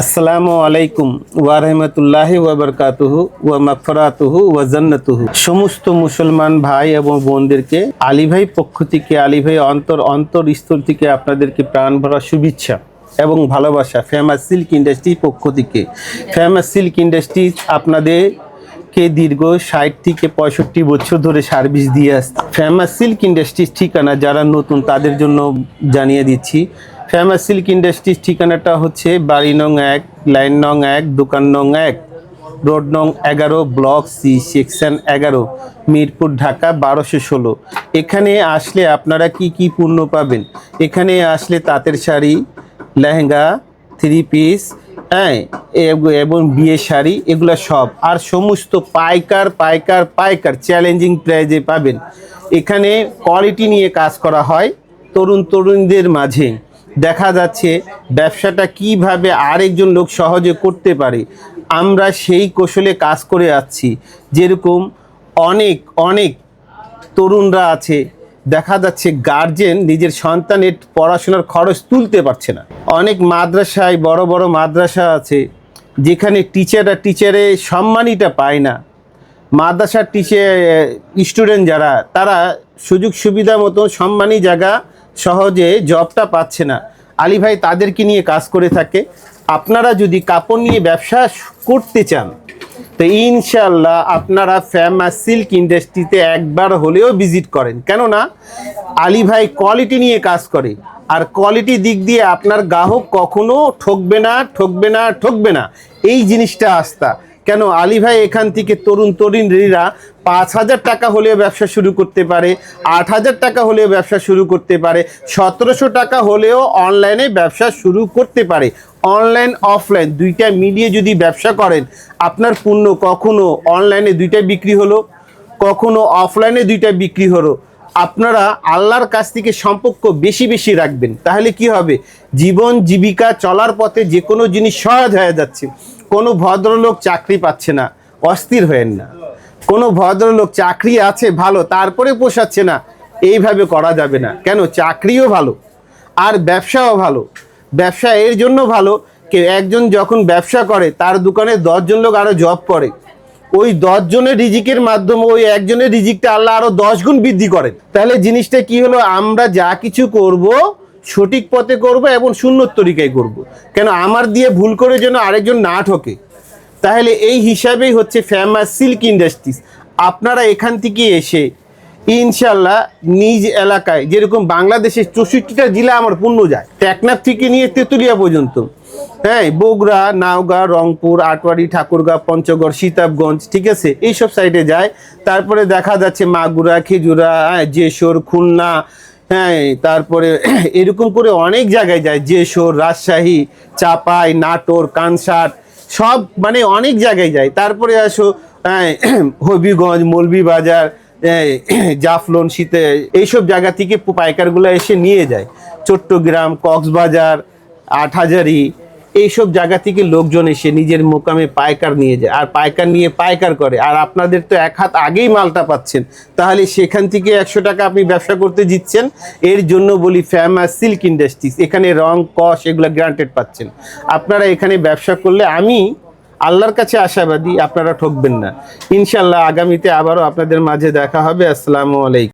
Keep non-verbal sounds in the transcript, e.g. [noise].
আসসালামু আলাইকুম ওয়া রাহমাতুল্লাহি ওয়া মাগফিরাতুহু ওয়া জান্নাতুহু। সমস্ত মুসলমান ভাই এবং বোনদেরকে, আলী ভাই পক্ষ থেকে, আলী ভাই অন্তর অন্তর স্থল থেকে আপনাদেরকে প্রাণ ভরা শুভেচ্ছা এবং ভালোবাসা ফেমাস সিল্ক ইন্ডাস্ট্রির পক্ষ থেকে। ফেমাস সিল্ক ইন্ডাস্ট্রি আপনাদের কে দীর্ঘ ষাট থেকে পঁয়ষট্টি বছর ধরে সার্ভিস দিয়ে আসছে। ফেমাস সিল্ক ইন্ডাস্ট্রিজ ঠিকানা যারা নতুন তাদের জন্য জানিয়ে দিচ্ছি। ফেমাস সিল্ক ইন্ডাস্ট্রিজ ঠিকানাটা হচ্ছে বাড়ি নং এক, লাইন নং এক, দোকান নং এক, রোড নং এগারো, ব্লক সি, সেকশন এগারো, মিরপুর, ঢাকা বারোশো ষোলো। এখানে আসলে আপনারা কি কি পণ্য পাবেন? এখানে আসলে তাঁতের শাড়ি, লেহেঙ্গা থ্রি পিস হ্যাঁ এবং বিয়ে শাড়ি, এগুলো সব। আর সমস্ত পাইকার পাইকার পাইকার চ্যালেঞ্জিং প্রাইজে পাবেন। এখানে কোয়ালিটি নিয়ে কাজ করা হয় তরুণ তরুণীদের মাঝে। দেখা যাচ্ছে ব্যবসাটা কীভাবে আরেকজন লোক সহজে করতে পারে। আমরা সেই কৌশলে কাজ করে আসছি। যেরকম অনেক অনেক তরুণরা আছে। দেখা যাচ্ছে গার্জেন নিজের সন্তানের পড়াশোনার খরচ তুলতে পারছে না। অনেক মাদ্রাসায় বড় বড় মাদ্রাসা আছে, যেখানে টিচাররা টিচারে সম্মানইটা পায় না। মাদ্রাসার টিচার স্টুডেন্ট যারা, তারা সুযোগ সুবিধা মতো সম্মানী জায়গা সহজে জবটা পাচ্ছে না। আলী ভাই তাদেরকে নিয়ে কাজ করে থাকে। আপনারা যদি কাপড় নিয়ে ব্যবসা করতে চান, তো ইনশাল্লাহ আপনারা ফেমাস সিল্ক ইন্ডাস্ট্রিতে একবার হলেও ভিজিট করেন। কেননা, আলী ভাই কোয়ালিটি নিয়ে কাজ করে। আর কোয়ালিটি দিক দিয়ে আপনার গ্রাহক কখনো ঠকবে না ঠকবে না ঠকবে না। এই জিনিসটা আস্থা। কেন? আলী ভাই এখান থেকে তরুণ তরুণীরা পাঁচ হাজার টাকা হলেও ব্যবসা শুরু করতে পারে, আট হাজার টাকা হলেও ব্যবসা শুরু করতে পারে, সতেরোশো টাকা হলেও অনলাইনে ব্যবসা শুরু করতে পারে, অনলাইন, অফলাইন দুইটা মিলিয়ে যদি ব্যবসা করেন, আপনার পণ্য কখনো অনলাইনে দুইটা বিক্রি হলো, কখনো অফলাইনে দুইটা বিক্রি হলো, আপনারা আল্লাহর কাছ থেকে সম্পর্ক বেশি বেশি রাখবেন, তাহলে কি হবে? জীবন জীবিকা চলার পথে যে কোনো জিনিস সহজ হয়ে যাচ্ছে। কোনো ভদ্রলোক চাকরি পাচ্ছে না, অস্থির হয়েন না। কোনো ভদ্রলোক চাকরি আছে ভালো, তারপরে পোষাচ্ছে না, এইভাবে করা যাবে না। কেন? চাকরিও ভালো, আর ব্যবসাও ভালো। ব্যবসা এর জন্য ভালো কে, একজন যখন ব্যবসা করে, তার দোকানে দশজন লোক আরও জব করে। ওই দশজনের রিজিকের মাধ্যমে ওই একজনের রিজিকটা আল্লাহ আরও দশ গুণ বৃদ্ধি করেন। তাহলে জিনিসটা কি হলো? আমরা যা কিছু করব সঠিক পথে করব এবং সুন্নত তরিকায় করব। কেন আমার দিয়ে ভুল করে যেন আরেকজন না ঠকে? তাহলে এই হিসাবেই হচ্ছে ফেমাস সিল্ক ইন্ডাস্ট্রিজ আপনারা এখান থেকে এসে ইনশাল্লাহ নিজ এলাকায়, যেরকম বাংলাদেশের চৌষট্টিটা জেলা আমার পূর্ণ যায়, টেকনাফ থেকে নিয়ে তেঁতুলিয়া পর্যন্ত। হ্যাঁ বগুড়া, নাওগাঁ, রংপুর আটওয়ারি ঠাকুরগাঁ পঞ্চগড় সীতাবগঞ্জ ঠিক আছে, এইসব সাইডে যায়। তারপরে দেখা যাচ্ছে মাগুরা, খেজুরা হ্যাঁ যেশোর, খুলনা হ্যাঁ তারপরে [clears throat] এরকম করে অনেক জায়গায় যায় যেশোর রাজশাহী চাপাই নাটোর কানসার সব মানে অনেক জায়গায় যায়। তারপরে আসো হ্যাঁ, [clears throat] হবিগঞ্জ মলবি বাজার [clears throat] জাফলন শীতে এইসব জায়গা থেকে পাইকারগুলো এসে নিয়ে যায়। চট্টগ্রাম কক্সবাজার আটহাজারি এইসব জায়গা থেকে লোকজন এসে নিজের মোকামে পাইকার নিয়ে যায়। আর পাইকার নিয়ে পাইকার করে। আর আপনাদের তো এক হাত আগেই মালটা পাচ্ছেন। তাহলে সেখান থেকে একশো টাকা আপনি ব্যবসা করতে জিতছেন। এর জন্য বলি ফেমাস সিল্ক ইন্ডাস্ট্রিজ। এখানে রং, কস এগুলো গ্রান্টেড পাচ্ছেন। আপনারা এখানে ব্যবসা করলে আমি আল্লাহর কাছে আশাবাদী, আপনারা ঠকবেন না। ইনশাল্লাহ আগামীতে আবারও আপনাদের মাঝে দেখা হবে। আসসালামু আলাইকুম।